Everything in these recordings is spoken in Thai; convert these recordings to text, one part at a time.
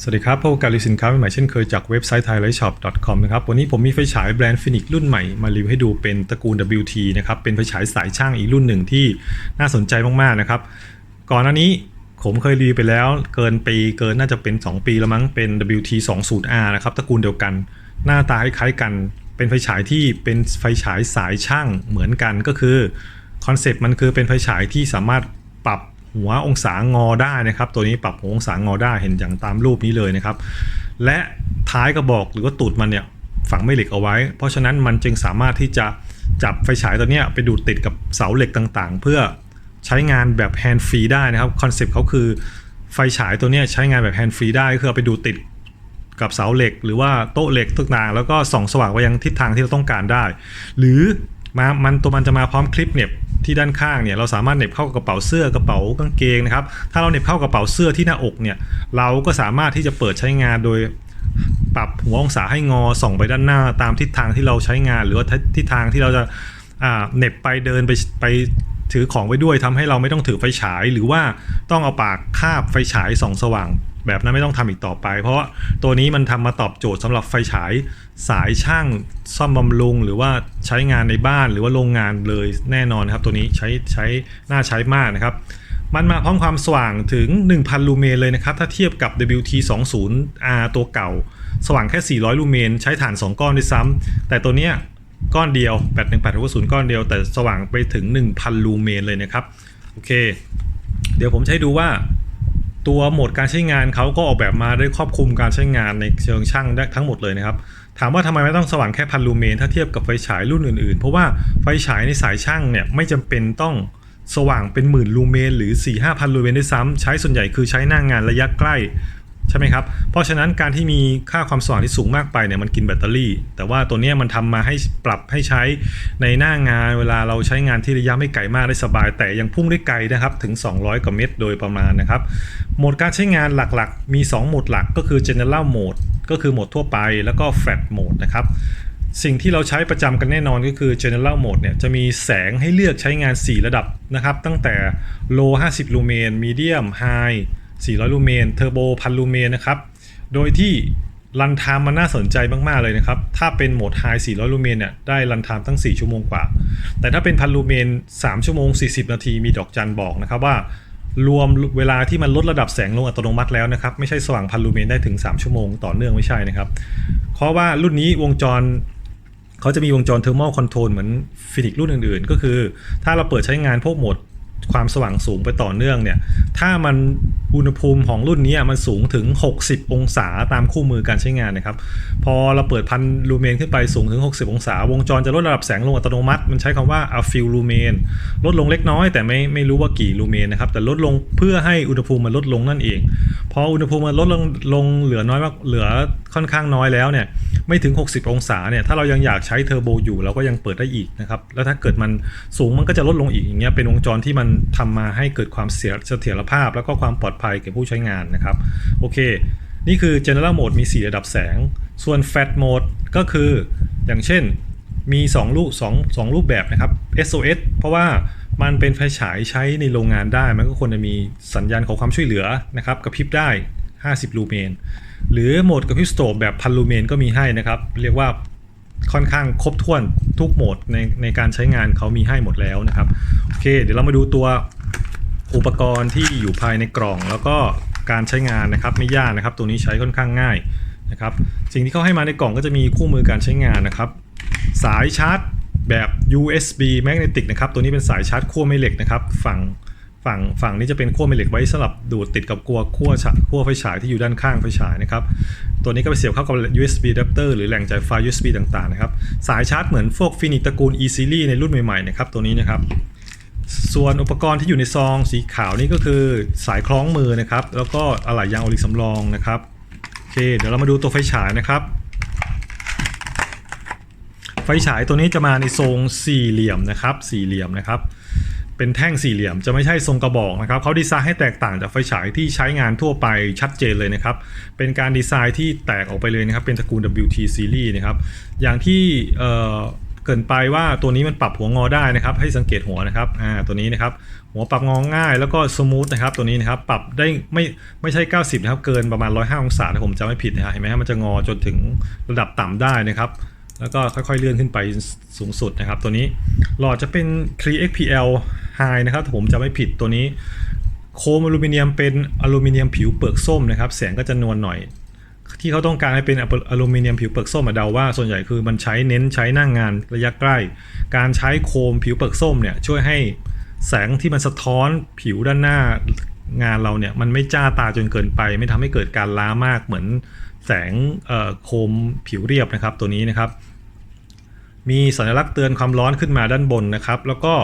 สวัสดีครับพบกับรีวิวสินค้าใหม่ๆเช่นเคยจากเว็บไซต์ thailandshop.com นะครับ วันนี้ผมมีไฟฉายแบรนด์ฟินิกรุ่นใหม่มารีวิวให้ดูเป็นตระกูล WT นะครับ เป็นไฟฉายสายช่างอีกรุ่นหนึ่งที่น่าสนใจมาก ๆ นะครับ ก่อนหน้านี้ผมเคยรีวิวไปแล้วเกินปีเกินน่าจะเป็น 2 ปีแล้วมั้งเป็น WT 20R นะครับตระกูลเดียวกัน หน้าตาคล้ายๆกัน เป็นไฟฉายที่เป็นไฟฉายสายช่างเหมือนกันก็คือคอนเซปต์มันคือเป็นไฟฉายที่สามารถปรับ หัวองศางอได้นะครับ ตัวนี้ปรับหัวองศางอได้เห็นอย่างตามรูปนี้เลยนะครับ และท้ายกระบอกหรือว่าตูดมันเนี่ยฝังแม่เหล็กเอาไว้ เพราะฉะนั้นมันจึงสามารถที่จะจับไฟฉายตัวเนี้ยไปดูดติดกับเสาเหล็กต่างๆ เพื่อใช้งานแบบแฮนด์ฟรีได้นะครับคอนเซปต์เขาคือไฟฉายตัวเนี้ยใช้งานแบบแฮนด์ฟรีได้ก็คือเอาไปดูติดกับเสาเหล็ก หรือว่าโต๊ะเหล็กต่างๆแล้วก็ส่องสว่างไปยังทิศทางที่เราต้องการได้ หรือมามันตัวมันจะมาพร้อมคลิปเหน็บ ที่ด้านข้างเนี่ยเราสามารถเหน็บเข้ากระเป๋าเสื้อกระเป๋ากางเกงนะครับถ้าเราเหน็บเข้ากระเป๋าเสื้อที่หน้าอกเนี่ยเราก็สามารถที่จะเปิดใช้งานโดยปรับหัวองศาให้งอส่องไปด้านหน้าตามทิศทางที่เราใช้งาน หรือว่าทิศทางที่เราจะาเหน็บไปเดินไปไปถือของไปด้วยทำให้เราไม่ต้องถือไฟฉาย หรือว่าต้องเอาปากคาบไฟฉายส่องสว่าง แบบนั้นไม่ต้องทำอีกต่อไป เพราะตัวนี้มันทำมาตอบโจทย์สำหรับไฟฉาย สายช่างซ่อมบำรุงหรือว่าใช้งานในบ้านหรือว่าโรงงานเลยแน่นอนครับ ตัวนี้ใช้ใช้น่าใช้มากนะครับ มันมาพร้อมความสว่างถึง 1,000 ลูเมนเลยนะครับ ถ้าเทียบกับ WT20R ตัวเก่า สว่างแค่ 400 ลูเมน ใช้ฐาน 2 ก้อนด้วยซ้ำแต่ตัวเนี้ยก้อนเดียว 818ก้อนเดียว แต่สว่างไปถึง 1,000 ลูเมนเลยนะครับ โอเค เดี๋ยวผมให้ดูว่า ตัวโหมดการใช้งานเขาก็ออกแบบมาได้ครอบคลุมการใช้งานในเชิงช่างได้ทั้งหมดเลยนะครับ ถามว่าทำไมไม่ต้องสว่างแค่พันลูเมนถ้าเทียบกับไฟฉายรุ่นอื่นๆ เพราะว่าไฟฉายในสายช่างเนี่ยไม่จำเป็นต้องสว่างเป็นหมื่นลูเมนหรือ4 5 0 0 0ลูเมนด้วยซ้ำใช้ส่วนใหญ่คือใช้หน้างานระยะใกล้ ใช่ไหมครับ เพราะฉะนั้นการที่มีค่าความสว่างที่สูงมากไปเนี่ยมันกินแบตเตอรี่ แต่ว่าตัวนี้มันทำมาให้ปรับให้ใช้ในหน้างานเวลาเราใช้งานที่ระยะไม่ไกลมากได้สบาย แต่ยังพุ่งได้ไกลนะครับถึง 200กว่าเมตรโดยประมาณนะครับโหมดการใช้งานหลักๆ มี 2โหมดหลักก็คือ General Mode ก็คือโหมดทั่วไปแล้วก็ Flat Mode นะครับสิ่งที่เราใช้ประจำกันแน่นอนก็คือ General Mode เนี่ยจะมีแสงให้เลือกใช้งาน 4 ระดับนะครับ ตั้งแต่ Low 50ลูเมน Medium High 400 ลูเมน Turbo 1000ลูเมนนะครับ โดยที่รันไทม์มันน่าสนใจมาก ๆ เลยนะครับ ถ้าเป็นโหมด High 400 ลูเมนเนี่ย ได้รันไทม์ตั้ง 4 ชั่วโมงกว่า แต่ถ้าเป็นพันลูเมน 3 ชั่วโมง 40 นาที มีดอกจันบอกนะครับว่ารวมเวลาที่มันลดระดับแสงลงอัตโนมัติแล้วนะครับ ไม่ใช่สว่างพันลูเมนได้ถึง 3 ชั่วโมงต่อเนื่องไม่ใช่นะครับ เพราะว่ารุ่นนี้วงจรเขาจะมีวงจรเทอร์ a ม c คอนโทรลเหมือนฟินิกรุ่นอื่นๆ ก็คือ ถ้าเราเปิดใช้งานพวกโหมด ความสว่างสูงไปต่อเนื่องเนี่ย ถ้ามันอุณหภูมิของรุ่นนี้มันสูงถึง 60 องศาตามคู่มือการใช้งานนะครับ พอเราเปิดพันลูเมนขึ้นไปสูงถึง 60 องศา วงจรจะลดระดับแสงลงอัตโนมัติ มันใช้คำว่า a few lumen ลดลงเล็กน้อยแต่ไม่ไม่รู้ว่ากี่ลูเมนนะครับ แต่ลดลงเพื่อให้อุณหภูมิมันลดลงนั่นเอง พออุณหภูมิมันลดลงลงเหลือน้อยมากเหลือค่อนข้างน้อยแล้วเนี่ย ไม่ถึง 60 องศาเนี่ยถ้าเรายังอยากใช้เทอร์โบอยู่เราก็ยังเปิดได้อีกนะครับแล้วถ้าเกิดมันสูงมันก็จะลดลงอีกอย่างเงี้ยเป็นวงจรที่มันทำมาให้เกิดความเสียเสถียรภาพ แล้วก็ความปลอดภัยแก่ผู้ใช้งานนะครับโอเค นี่คือ General Mode มี 4 ระดับแสง ส่วน Fat Mode ก็คืออย่างเช่นมี 2 รูป2 2รูปแบบนะครับ SOS เพราะว่ามันเป็นไฟฉายใช้ในโรงงานได้ มันก็ควรจะมีสัญญาณขอความช่วยเหลือนะครับกระพริบได้ 50 ลูเมน หรือโหมดกระพริบสโตบแบบพันลูเมนก็มีให้นะครับ เรียกว่าค่อนข้างครบถ้วนทุกโหมดในในการใช้งานเขามีให้หมดแล้วนะครับโอเค เดี๋ยวเรามาดูตัวอุปกรณ์ที่อยู่ภายในกล่อง แล้วก็การใช้งานนะครับไม่ยากนะครับ ตัวนี้ใช้ค่อนข้างง่ายนะครับ สิ่งที่เขาให้มาในกล่องก็จะมีคู่มือการใช้งานนะครับ สายชาร์จแบบ USB magnetic นะครับ ตัวนี้เป็นสายชาร์จขั้วแม่เหล็กนะครับ ฝั่ง ฝั่งฝั่งนี้จะเป็นขั้วแม่เหล็กไว้สำหรับดูดติดกับกัวขั้วฉะขั้วไฟฉายที่อยู่ด้านข้างไฟฉายนะครับ ตัวนี้ก็ไปเสียบเข้ากับ USB adapter หรือแหล่งจ่ายไฟ USB ต่างๆนะครับ สายชาร์จเหมือนพวกฟินิตระกูล e series ในรุ่นใหม่ๆนะครับตัวนี้นะครับ ส่วนอุปกรณ์ที่อยู่ในซองสีขาวนี่ก็คือสายคล้องมือนะครับ แล้วก็อะไหล่ยางโอลิกสำรองนะครับโอเค เดี๋ยวเรามาดูตัวไฟฉายนะครับ ไฟฉายตัวนี้จะมาในทรงสี่เหลี่ยมนะครับ สี่เหลี่ยมนะครับ เป็นแท่งสี่เหลี่ยมจะไม่ใช่ทรงกระบอกนะครับเขาดีไซน์ให้แตกต่างจากไฟฉายที่ใช้งานทั่วไปชัดเจนเลยนะครับ เป็นการดีไซน์ที่แตกออกไปเลยนะครับ เป็นตระกูล WT series นะครับ อย่างที่เอ่อเกินไปว่าตัวนี้มันปรับหัวงอได้นะครับ ให้สังเกตหัวนะครับอ่าตัวนี้นะครับ หัวปรับงอง่ายแล้วก็สมูทนะครับ ตัวนี้นะครับปรับได้ไม่ไม่ใช่ 90 นะครับ เกินประมาณ 105 องศาถ้าผมจำไม่ผิดนะฮะเห็นไหมฮะมันจะงอจนถึงระดับต่ำได้นะครับ แล้วก็ค่อยๆเลื่อนขึ้นไปสูงสุดนะครับ ตัวนี้หลอดจะเป็น Clee XPL High นะครับถ้าผมจำไม่ผิดตัวนี้โครมอลูมิเนียมเป็นอลูมิเนียมผิวเปลือกส้มนะครับแสงก็จะนวลหน่อย ที่เขาต้องการให้เป็นอลูมิเนียมผิวเปลือกส้มอะเดาว่าส่วนใหญ่คือมันใช้เน้นใช้หน้างงานระยะใกล้ การใช้โคมผิวเปลือกส้มเนี่ยช่วยให้แสงที่มันสะท้อนผิวด้านหน้างานเราเนี่ยมันไม่จ้าตาจนเกินไป ไม่ทำให้เกิดการล้ามากเหมือน แสงโคมผิวเรียบนะครับตัวนี้นะครับ มีสัญลักษณ์เตือนความร้อนขึ้นมาด้านบนนะครับ แล้วก็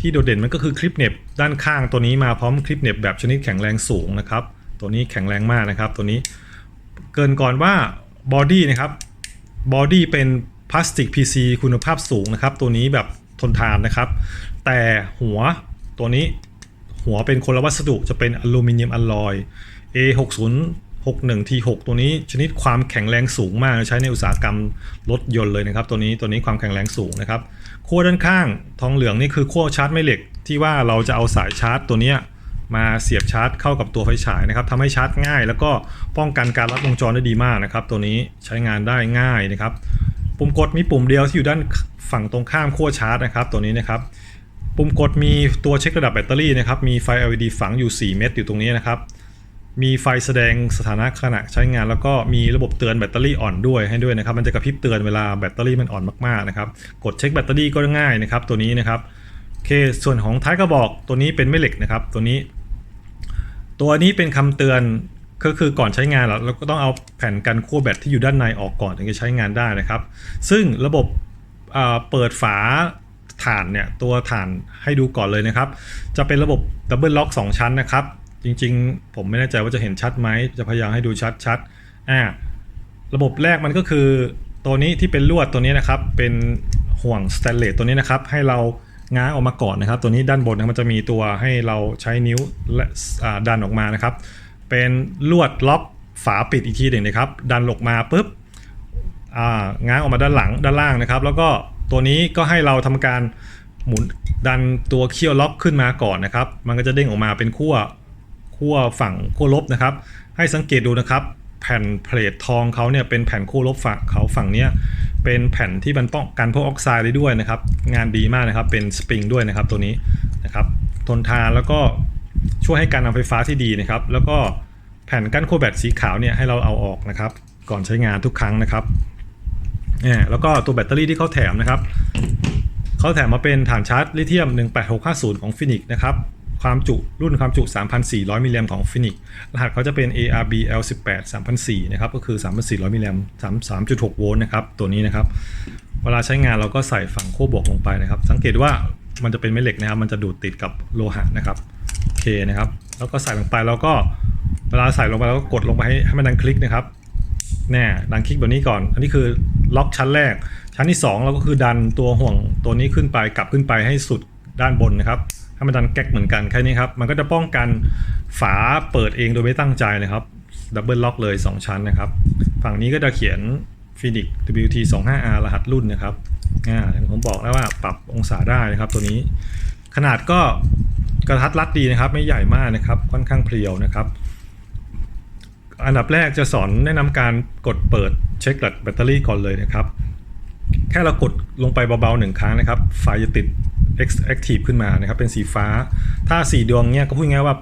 ที่โดดเด่นมันก็คือคลิปเน็บด้านข้างตัวนี้มาพร้อมคลิปเน็บแบบชนิดแข็งแรงสูงนะครับ ตัวนี้แข็งแรงมากนะครับ ตัวนี้เกินก่อนว่าบอดี้นะครับบอดี้เป็นพลาสติก PC คุณภาพสูงนะครับ ตัวนี้แบบทนทานนะครับ แต่หัวตัวนี้หัวเป็นคนละวัสดุจะเป็นอลูมิเนียมอลลอย 61T6 ตัวนี้ชนิดความแข็งแรงสูงมากใช้ในอุตสาหกรรมรถยนต์เลยนะครับ ตัวนี้ตัวนี้ความแข็งแรงสูงนะครับขั้วด้านข้างทองเหลืองนี่คือขั้วชาร์จแม่เหล็กที่ว่าเราจะเอาสายชาร์จตัวนี้มาเสียบชาร์จเข้ากับตัวไฟฉายนะครับทำให้ชาร์จง่าย แล้วก็ป้องกันการลัดวงจรได้ดีมากนะครับ ตัวนี้ใช้งานได้ง่ายนะครับ ปุ่มกดมีปุ่มเดียวที่อยู่ด้านฝั่งตรงข้ามขั้วชาร์จนะครับ ตัวนี้นะครับ ปุ่มกดมีตัวเช็คระดับแบตเตอรี่นะครับ มีไฟ LED ฝังอยู่ 4 เม็ดอยู่ตรงนี้นะครับ มีไฟแสดงสถานะขณะใช้งาน แล้วก็มีระบบเตือนแบตเตอรี่อ่อนด้วยให้ด้วยนะครับ มันจะกระพริบเตือนเวลาแบตเตอรี่มันอ่อนมากๆนะครับ กดเช็คแบตเตอรี่ก็ง่ายนะครับ ตัวนี้นะครับโอเคส่วนของท้ายกระบอกตัวนี้เป็นแม่เหล็กนะครับ ตัวนี้ ตัวนี้เป็นคำเตือนก็คือก่อนใช้งานเราเราก็ต้องเอาแผ่นกันขั้วแบตที่อยู่ด้านในออกก่อนถึงจะใช้งานได้นะครับ ซึ่งระบบเปิดฝาถ่านเนี่ยตัวถ่านให้ดูก่อนเลยนะครับ จะเป็นระบบดับเบิลล็อก2ชั้นนะครับ จริง ๆ ผมไม่แน่ใจว่าจะเห็นชัดไหมจะพยายามให้ดูชัดๆอ่าระบบแรกมันก็คือตัวนี้ที่เป็นลวดตัวนี้นะครับ เป็นห่วงสแตนเลสตัวนี้นะครับ ให้เราง้างออกมาก่อนนะครับ ตัวนี้ด้านบนนะมันจะมีตัวให้เราใช้นิ้วและดันออกมานะครับ เป็นลวดล็อกฝาปิดอีกทีหนึ่งนะครับ ดันออกมาปุ๊บง้างออกมาด้านหลังด้านล่างนะครับ แล้วก็ตัวนี้ก็ให้เราทำการหมุนดันตัวเคี่ยวล็อกขึ้นมาก่อนนะครับ มันก็จะเด้งออกมาเป็นขั้ว ขั้วฝั่งขั้วลบนะครับ ให้สังเกตดูนะครับ แผ่นเพลททองเขาเนี่ยเป็นแผ่นขั้วลบฝั่งเขาฝั่งเนี้ยเป็นแผ่นที่มันป้องกันพวกออกไซด์ได้ด้วยนะครับ งานดีมากนะครับเป็นสปริงด้วยนะครับตัวนี้นะครับทนทานแล้วก็ช่วยให้การนำไฟฟ้าที่ดีนะครับ แล้วก็แผ่นกั้นขั้วแบตสีขาวเนี่ยให้เราเอาออกนะครับ ก่อนใช้งานทุกครั้งนะครับเนี่ยแล้วก็ตัวแบตเตอรี่ที่เขาแถมนะครับเขาแถมมาเป็นฐานชาร์จลิเธียม 18650 ของ Phoenix นะครับ ความจุรุ่นความจุ 3,400 มิลลิแอมของ Phoenix รหัสเขาจะเป็น ARB L18 3,400นะครับ ก็คือ 3,400 มิลลิแอม3.6 โวลต์นะครับ ตัวนี้นะครับ เวลาใช้งานเราก็ใส่ฝั่งขั้วบวกลงไปนะครับ สังเกตว่ามันจะเป็นแม่เหล็กนะครับ มันจะดูดติดกับโลหะนะครับโอเคนะครับ แล้วก็ใส่ลงไปแล้วก็เวลาใส่ลงไปแล้วก็กดลงไปให้ให้มันดังคลิกนะครับแน่ดันคลิกแบบนี้ก่อน อันนี้คือล็อกชั้นแรก ชั้นที่2เราก็คือดันตัวห่วงตัวนี้ขึ้นไปกลับขึ้นไปให้สุดด้านบนนะครับ ให้มันดันแก๊กเหมือนกันแค่นี้ครับ มันก็จะป้องกันฝาเปิดเองโดยไม่ตั้งใจนะครับดับเบิลล็อกเลย 2 ชั้นนะครับ ฝั่งนี้ก็จะเขียน Phoenix WT 2 5 R รหัสรุ่นนะครับอ่าอย่างผมบอกแล้วว่าปรับองศาได้นะครับตัวนี้ ขนาดก็กระทัดรัดดีนะครับ ไม่ใหญ่มากนะครับ ค่อนข้างเพรียวนะครับ อันดับแรกจะสอนแนะนำการกดเปิดเช็คแบตเตอรี่ก่อนเลยนะครับ แค่เรากดลงไปเบาๆหนึ่งครั้งนะครับ ไฟจะติด Active ขึ้นมานะครับเป็นสีฟ้า ถ้า 4 ดวงเนี้ยก็พูดง่ายว่า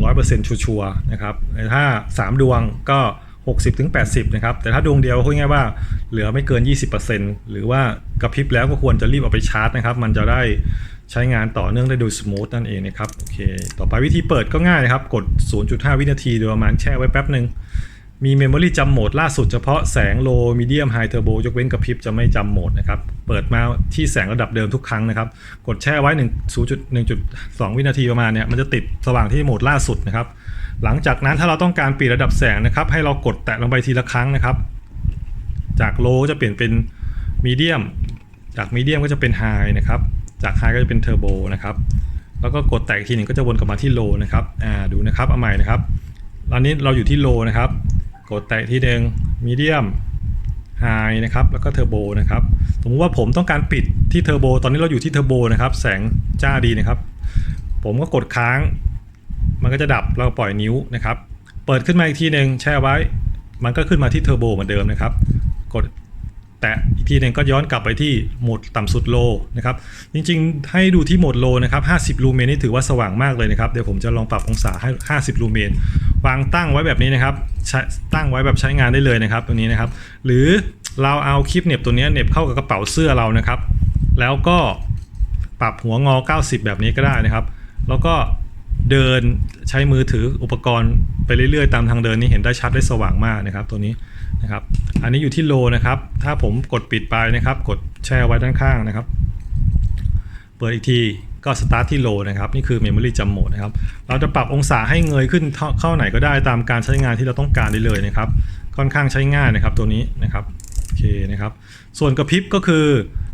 80-100%ชัวร์นะครับแต่ถ้า 3 ดวงก็ 60-80นะครับแต่ถ้าดวงเดียวก็พูดง่ายว่าเหลือไม่เกิน 20%หรือว่ากระพริบแล้วก็ควรจะรีบเอาไปชาร์จนะครับ มันจะได้ใช้งานต่อเนื่องได้โดยสมูทนั่นเองนะครับโอเค ต่อไปวิธีเปิดก็ง่ายนะครับ กด 0.5 วินาทีโดยประมาณแช่ไว้แป๊บหนึ่ง มีเมมโมรีจำโหมดล่าสุดเฉพาะแสงโลมีเดียมไฮเทอร์โบยกเว้นกระพริบจะไม่จำโหมดนะครับ เปิดมาที่แสงระดับเดิมทุกครั้งนะครับ กดแช่ไว้1 0.1.2 วินาทีประมาณเนี้ยมันจะติดสว่างที่โหมดล่าสุดนะครับ หลังจากนั้นถ้าเราต้องการเปลี่ยนระดับแสงนะครับ ให้เรากดแตะลงไปทีละครั้งนะครับ จากโลจะเปลี่ยนเป็นมีเดียมจากมีเดียมก็จะเป็นไฮนะครับ จากไฮก็จะเป็นเทอร์โบนะครับ แล้วก็กดแตะทีหนึ่งก็จะวนกลับมาที่โลนะครับ อ่า ดูนะครับ เอาใหม่นะครับ ตอนนี้เราอยู่ที่โลนะครับ กดแตะที่เดิงมีเดียมไฮนะครับแล้วก็เทอร์โบนะครับสมมติว่าผมต้องการปิดที่เทอร์โบตอนนี้เราอยู่ที่เทอร์โบนะครับแสงจ้าดีนะครับ ผมก็กดค้าง มันก็จะดับเราปล่อยนิ้วนะครับ เปิดขึ้นมาอีกทีหนึ่งแช่ไว้ มันก็ขึ้นมาที่เทอร์โบเหมือนเดิมนะครับ กด แตะอีกทีหนึ่งก็ย้อนกลับไปที่โหมดต่ำสุดโลนะครับ จริงๆ ให้ดูที่โหมดโลนะครับ 50 ลูเมนนี่ถือว่าสว่างมากเลยนะครับ เดี๋ยวผมจะลองปรับองศาให้ 50 ลูเมน วางตั้งไว้แบบนี้นะครับ ตั้งไว้แบบใช้งานได้เลยนะครับตัวนี้นะครับ หรือเราเอาคลิปเหน็บตัวนี้เหน็บเข้ากับกระเป๋าเสื้อเรานะครับ แล้วก็ปรับหัวงอ 90 แบบนี้ก็ได้นะครับ แล้วก็ เดินใช้มือถืออุปกรณ์ไปเรื่อยๆ ตามทางเดินนี่เห็นได้ชัดได้สว่างมากนะครับ ตัวนี้นะครับ อันนี้อยู่ที่โลนะครับ ถ้าผมกดปิดไปนะครับ กดแช่ไว้ด้านข้างนะครับ เปิดอีกทีก็สตาร์ทที่โลนะครับ นี่คือ Memory Jump Mode นะครับ เราจะปรับองศาให้เงยขึ้นเท่าเข้าไหนก็ได้ตามการใช้งานที่เราต้องการได้เลยนะครับ ค่อนข้างใช้ง่ายนะครับตัวนี้นะครับโอเคนะครับ ส่วนกระพริบก็คือ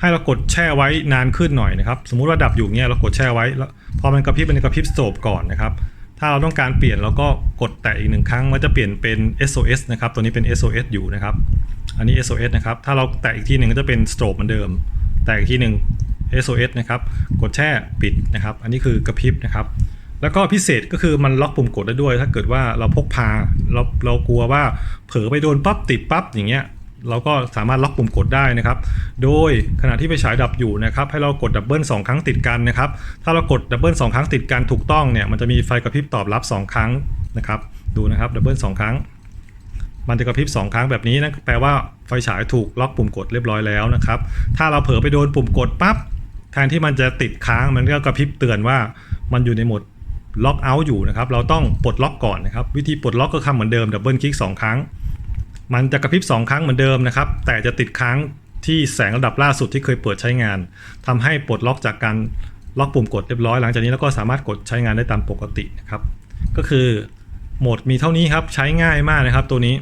ให้เรากดแช่ไว้นานขึ้นหน่อยนะครับ สมมุติว่าดับอยู่เงี้ยเรากดแช่ไว้แล้วพอมันกระพริบมันกระพริบสโตบก่อนนะครับถ้าเราต้องการเปลี่ยนเราก็กดแตะอีกหนึ่งครั้งมันจะเปลี่ยนเป็น SOS นะครับตัวนี้เป็น SOS อยู่นะครับ อันนี้ SOS นะครับถ้าเราแตะอีกทีหนึ่งก็จะเป็นสโตบเหมือนเดิม แตะอีกทีหนึ่ง SOS นะครับกดแช่ปิดนะครับ อันนี้คือกระพริบนะครับ แล้วก็พิเศษก็คือมันล็อกปุ่มกดได้ด้วย ถ้าเกิดว่าเราพกพาเราเรากลัวว่าเผลอไปโดนปั๊บติดปั๊บอย่างเงี้ย เราก็สามารถล็อกปุ่มกดได้นะครับ โดยขณะที่ไฟฉายดับอยู่นะครับ ให้เรากดดับเบิลสองครั้งติดกันนะครับ ถ้าเรากดดับเบิลสองครั้งติดกันถูกต้องเนี่ย มันจะมีไฟกระพริบตอบรับสองครั้งนะครับ ดูนะครับดับเบิลสองครั้ง มันจะกระพริบ2 ครั้งแบบนี้นะ แปลว่าไฟฉายถูกล็อกปุ่มกดเรียบร้อยแล้วนะครับ ถ้าเราเผลอไปโดนปุ่มกดปั๊บ แทนที่มันจะติดค้าง มันก็กระพริบเตือนว่า มันอยู่ในโหมดล็อกเอาท์อยู่นะครับ เราต้องปลดล็อกก่อนนะครับ วิธีปลดล็อกก็ทำเหมือนเดิมดับเบิลคลิก2ครั้ง มันจะกระพริบ 2 ครั้งเหมือนเดิมนะครับ แต่จะติดค้างที่แสงระดับล่าสุดที่เคยเปิดใช้งานทำให้ปลดล็อกจากการล็อกปุ่มกดเรียบร้อยหลังจากนี้เราก็สามารถกดใช้งานได้ตามปกตินะครับ ก็คือโหมดมีเท่านี้ครับใช้ง่ายมากนะครับตัวนี้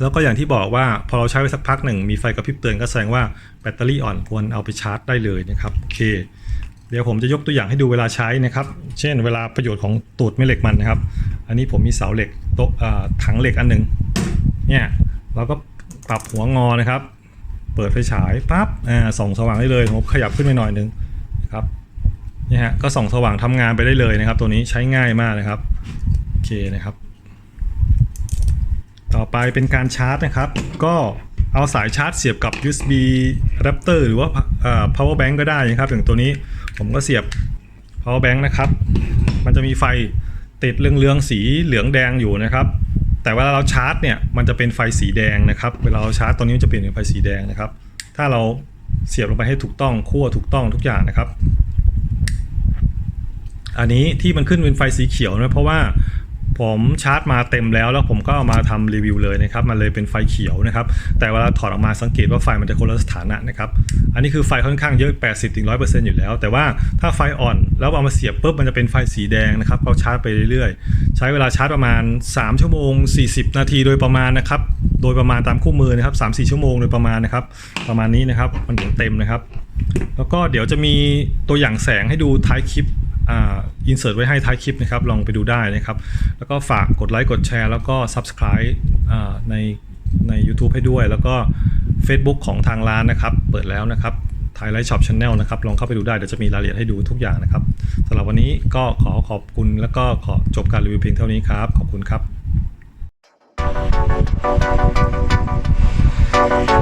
แล้วก็อย่างที่บอกว่าพอเราใช้ไปสักพักหนึ่งมีไฟกระพริบเตือนก็แสดงว่าแบตเตอรี่อ่อนควรเอาไปชาร์จได้เลยนะครับโอเค เดี๋ยวผมจะยกตัวอย่างให้ดูเวลาใช้นะครับ เช่น เวลาประโยชน์ของตูดแม่เหล็กมันนะครับ อันนี้ผมมีเสาเหล็กโต๊ะถังเหล็กอันหนึ่ง เนี่ยเราก็ปรับหัวงอนะครับ เปิดไฟฉายปั๊บอ่าส่องสว่างได้เลยผมขยับขึ้นไปหน่อยนึงนะครับเนี่ยฮะก็ส่องสว่างทำงานไปได้เลยนะครับ ตัวนี้ใช้ง่ายมากนะครับโอเคนะครับ ต่อไปเป็นการชาร์จนะครับ ก็เอาสายชาร์จเสียบกับ USB adapter หรือว่า power bank ก็ได้นะครับ อย่างตัวนี้ผมก็เสียบ power bank นะครับ มันจะมีไฟติดเรืองๆสีเหลืองแดงอยู่นะครับ แต่เวลาเราชาร์จเนี่ยมันจะเป็นไฟสีแดงนะครับ เวลาเราชาร์จตอนนี้มันจะเปลี่ยนเป็นไฟสีแดงนะครับ ถ้าเราเสียบลงไปให้ถูกต้องคั่วถูกต้องทุกอย่างนะครับ อันนี้ที่มันขึ้นเป็นไฟสีเขียวนะเพราะว่า ผมชาร์จมาเต็มแล้วแล้วผมก็เอามาทำรีวิวเลยนะครับมันเลยเป็นไฟเขียวนะครับแต่เวลาถอดออกมาสังเกตว่าไฟมันจะคนละสถานะนะครับอันนี้คือไฟค่อนข้างเยอะ 80-100%อยู่แล้ว แต่ว่าถ้าไฟอ่อนแล้วเอามาเสียบปุ๊บมันจะเป็นไฟสีแดงนะครับเราชาร์จไปเรื่อยๆ ใช้เวลาชาร์จประมาณ 3 ชั่วโมง 40 นาทีโดยประมาณนะครับโดยประมาณตามคู่มือนะครับ3-4 ชั่วโมงโดยประมาณนะครับประมาณนี้นะครับมันถึงเต็มนะครับ แล้วก็เดี๋ยวจะมีตัวอย่างแสงให้ดูท้ายคลิป อ่าอินเสิร์ตไว้ให้ท้ายคลิปนะครับ ลองไปดูได้นะครับ แล้วก็ฝากกดไลค์กดแชร์ แล้วก็ Subscribe อ่าในใน YouTube ให้ด้วย แล้วก็ Facebook ของทางร้านนะครับ เปิดแล้วนะครับไทยไลท์ช็อปช n แนลนะครับ ลองเข้าไปดูได้ เดี๋ยวจะมีรายละเอียดให้ดูทุกอย่างนะครับสำหรับวันนี้ก็ขอขอบคุณแล้วก็ขอจบการรีวิวเพียงเท่านี้ครับ ขอบคุณครับ